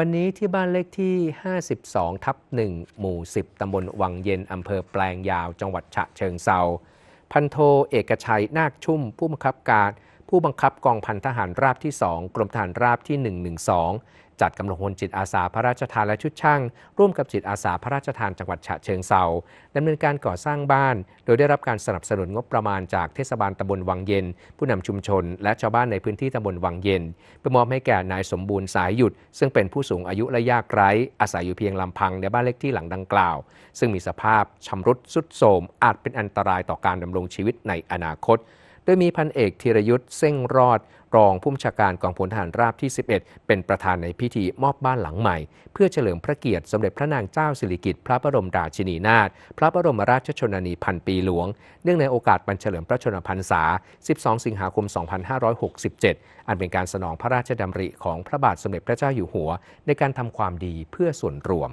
วันนี้ที่บ้านเลขที่ 52 ทับ 1 หมู่ 10 ตำบลวังเย็น อำเภอแปลงยาว จังหวัดฉะเชิงเซา พันโทเอกชัย นาคชุ่ม ผู้บังคับการ ผู้บังคับกองพันทหารราบที่ 2 กรมทหารราบที่ 112 จัดกำลังพลจิตอาสาพระราชทานและชุดช่าง ร่วมกับจิตอาสาพระราชทานจังหวัดฉะเชิงเซาดำเนินการก่อสร้างบ้าน โดยได้รับการสนับสนุนงบประมาณจากเทศบาลตำบลวังเย็น ผู้นำชุมชน และชาวบ้านในพื้นที่ตำบลวังเย็นเพื่อมอบให้แก่นายสมบูรณ์สายหยุด ซึ่งเป็นผู้สูงอายุและยากไร้ อาศัยอยู่เพียงลำพังในบ้านเลขที่หลังดังกล่าว ซึ่งมีสภาพชำรุดสุดโทรมอาจเป็นอันตรายต่อการดำรงชีวิตในอนาคต โดยมีพันเอกธีรยุทธ์เส้งรอด รองผู้บัญชาการกองพลทหารราบที่ 11 เป็นประธานในพิธีมอบบ้านหลังใหม่ เพื่อเฉลิมพระเกียรติสมเด็จพระนางเจ้าสิริกิติ์พระบรมราชินีนาถพระบรมราชชนนีพันปีหลวง เนื่องในโอกาสบรรเฉลิมพระชนมพรรษา 12 สิงหาคม 2567 อันเป็นการสนองพระราชดำริของพระบาทสมเด็จพระเจ้าอยู่หัว ในการทำความดีเพื่อส่วนรวม